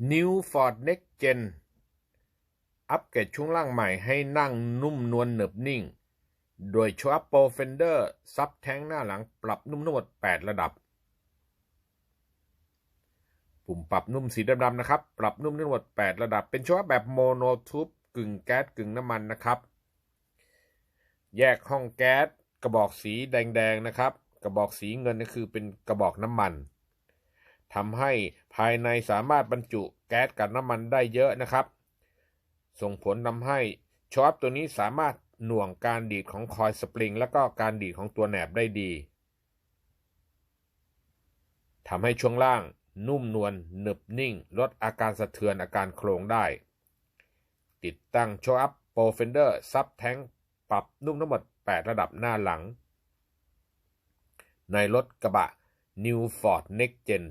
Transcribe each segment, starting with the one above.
New Ford Next Gen อัปเกรดช่วงล่างใหม่ให้นั่งนุ่มนวลเหนึบนิ่ง โดยโชว์อัพโปรเฟนเดอร์ซับแท้งหน้าหลังปรับนุ่มทั้งหมด8 ระดับ ปุ่มปรับนุ่มสีดำๆนะครับ ปรับนุ่มทั้งหมด8 ระดับ เป็นโชว์แบบโมโนทูบกึ่งแก๊สกึ่งน้ำมันนะครับ แยกห้องแก๊สกระบอกสีแดงๆนะครับ กระบอกสีเงินก็คือเป็นกระบอกน้ำมัน ทำให้ภายในสามารถบรรจุแก๊สกับน้ำมันได้เยอะนะครับ ส่งผลทำให้ชอปตัวนี้สามารถหน่วงการดีดของคอยสปริง และก็การดีดของตัวแหนบได้ดีทำให้ช่วงล่างนุ่มนวลหนึบนิ่ง ลดอาการสะเทือนอาการโครงได้ ติดตั้งโชว์อัพโปรเฟนเดอร์ซับแทงปรับนุ่มทั้งหมด 8 ระดับหน้าหลัง ในรถกระบะ New Ford Next Gen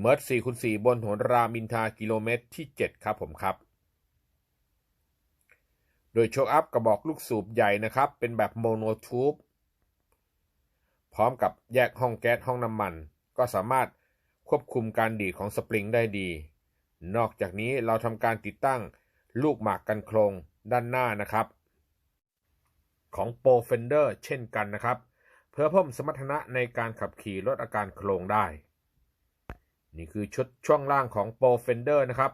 เมิร์ด4คูณ4บนโหนรามินทากิโลเมตรที่ 7 ครับผมครับ โดยโชคอัพกระบอกลูกสูบใหญ่นะครับ เป็นแบบโมโนทูบพร้อมกับแยกห้องแก๊สห้องน้ำมัน ก็สามารถควบคุมการดีดของสปริงได้ดี นอกจากนี้เราทำการติดตั้งลูกหมากกันโครงด้านหน้านะครับ ของโปรเฟนเดอร์เช่นกันนะครับ เพื่อเพิ่มสมรรถนะในการขับขี่ลดอาการโครงได้ นี่คือชุดช่วงล่างของ Pro Fender นะครับ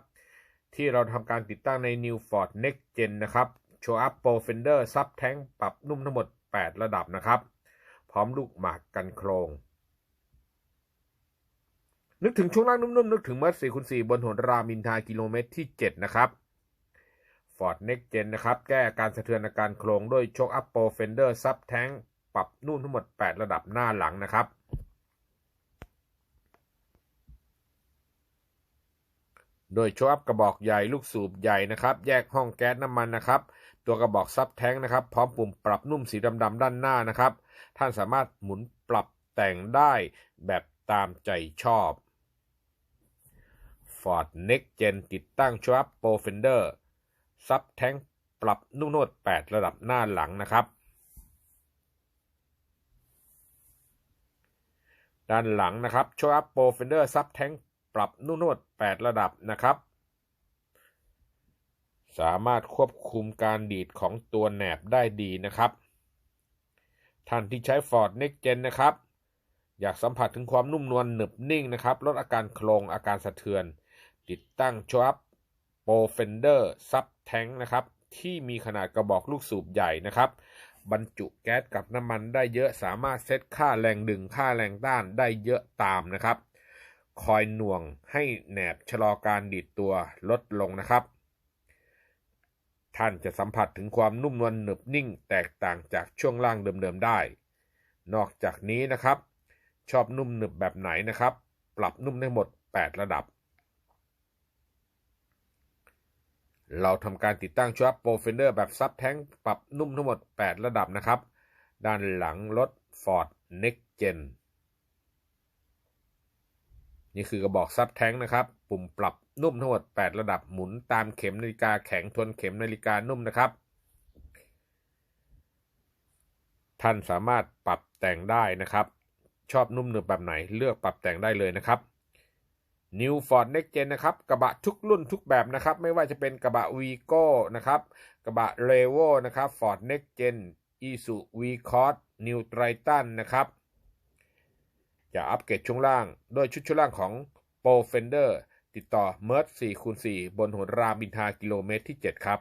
ที่เราทำการติดตั้งใน New Ford Next Gen นะครับ Show Up Pro Fender ซับแท้งปรับนุ่มทั้งหมด 8 ระดับนะครับ พร้อมลูกหมากกันโครง นึกถึงช่วงล่างนุ่มๆ นึกถึงเมอร์สี่คูณสี่บนหนรามินทากิโลเมตรที่ 7 นะครับ Ford Next Gen นะครับ แก้การสะเทือนอาการโครงด้วย Show Up Pro Fender ซับแท้งปรับนุ่มทั้งหมด 8 ระดับหน้าหลังนะครับ โดยโชว์อัพกระบอกใหญ่ลูกสูบใหญ่นะครับ แยกห้องแก๊สน้ำมันนะครับ ตัวกระบอกซับแท้งนะครับ พร้อมปุ่มปรับนุ่มสีดำๆด้านหน้านะครับ ท่านสามารถหมุนปรับแต่งได้แบบตามใจชอบ Ford Next Gen ติดตั้งโชว์อัพโปรเฟนเดอร์ซับแท้งปรับนุ่มนวด 8 ระดับหน้าหลังนะครับ ด้านหลังนะครับโชว์อัพโปรเฟนเดอร์ซับแท้ง รับนุ่นวด 8 ระดับนะครับ สามารถควบคุมการดีดของตัวแหนบได้ดีนะครับ ท่านที่ใช้ Ford Next Gen นะครับ อยากสัมผัสถึงความนุ่มนวลหนึบนิ่งนะครับ ลดอาการโครงอาการสะเทือน ติดตั้งชว์อัพโปรเฟนเดอร์ซับแทงนะครับ ที่มีขนาดกระบอกลูกสูบใหญ่นะครับบรรจุแก๊สกับน้ำมันได้เยอะสามารถเซตค่าแรงดึงค่าแรงต้านได้เยอะตามนะครับ คอยหน่วงให้แหนบชะลอการดีดตัวลดลงนะครับ ท่านจะสัมผัสถึงความนุ่มนวลหนึบนิ่งแตกต่างจากช่วงล่างเดิมๆได้ นอกจากนี้นะครับ ชอบนุ่มหนึบแบบไหนนะครับ ปรับนุ่มได้หมด 8 ระดับ เราทำการติดตั้งชุดโปรเฟนเดอร์แบบซับแท้งปรับนุ่มทั้งหมด 8 ระดับนะครับ ด้านหลังรถ Ford Next Gen นี่คือกระบอกซับแท้งนะครับ ปุ่มปรับนุ่มทั้งหมด 8 ระดับหมุนตามเข็มนาฬิกาแข็งทวนเข็มนาฬิกานุ่มนะครับ ท่านสามารถปรับแต่งได้นะครับ ชอบนุ่มหนึบแบบไหนเลือกปรับแต่งได้เลยนะครับ New Ford Next Gen นะครับกระบะทุกรุ่นทุกแบบนะครับ ไม่ว่าจะเป็นกระบะ Vigo นะครับกระบะ r e v o นะครับ Ford Next Gen Isuzu V-Cross New Triton นะครับ จะอัปเกรดช่วงล่าง โดยชุดช่วงล่างของ Pro Fender ติดต่อ m e r 4คูณ4บนหัวรามอินทากิโลเมตรที่ 7 ครับ